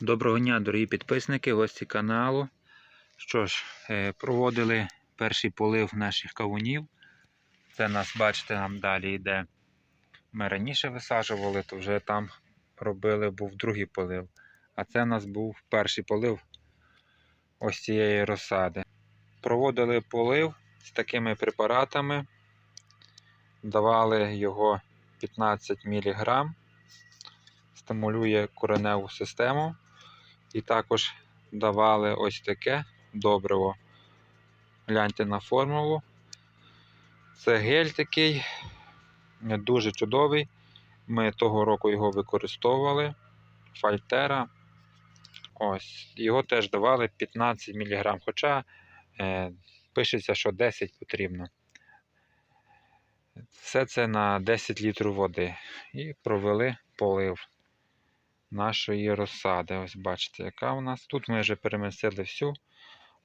Доброго дня, дорогі підписники, гості каналу. Що ж, е, проводили перший полив наших кавунів. Це нас, бачите, нам далі йде. Ми раніше висаджували, то вже там робили, був другий полив. А це у нас був перший полив ось цієї розсади. Проводили полив з такими препаратами. Давали його 15 мг. Стимулює кореневу систему. І також давали ось таке добриво. Гляньте на формулу. Це гель такий, дуже чудовий. Ми того року його використовували. Фальтера. Ось. Його теж давали 15 мг, хоча е, пишеться, що 10 потрібно. Все це на 10 літрів води. І провели полив нашої розсади. Ось бачите, яка у нас. Тут ми вже перемістили всю.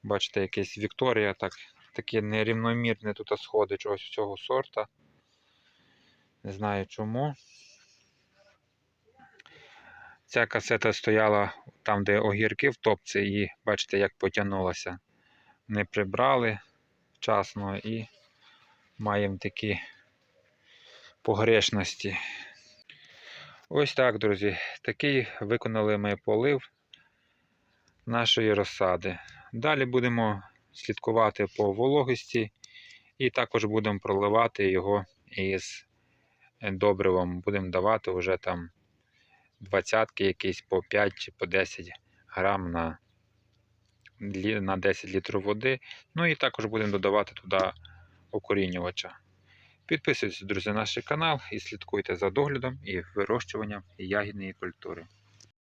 Бачите, якась Вікторія, так, таке нерівномірне тут сходи чогось цього сорта. Не знаю чому. Ця касета стояла там, де огірки в топці, і бачите, як потягнулася. Не прибрали вчасно і маємо такі погрешності. Ось так, друзі. Такий виконали ми полив нашої розсади. Далі будемо слідкувати по вологості і також будемо проливати його із добривом. Будемо давати вже там двадцятки якісь по 5 чи по 10 грам на, на 10 літрів води. Ну і також будемо додавати туди укорінювача. Підписуйтесь, друзі, на наш канал і слідкуйте за доглядом і вирощуванням ягідної культури.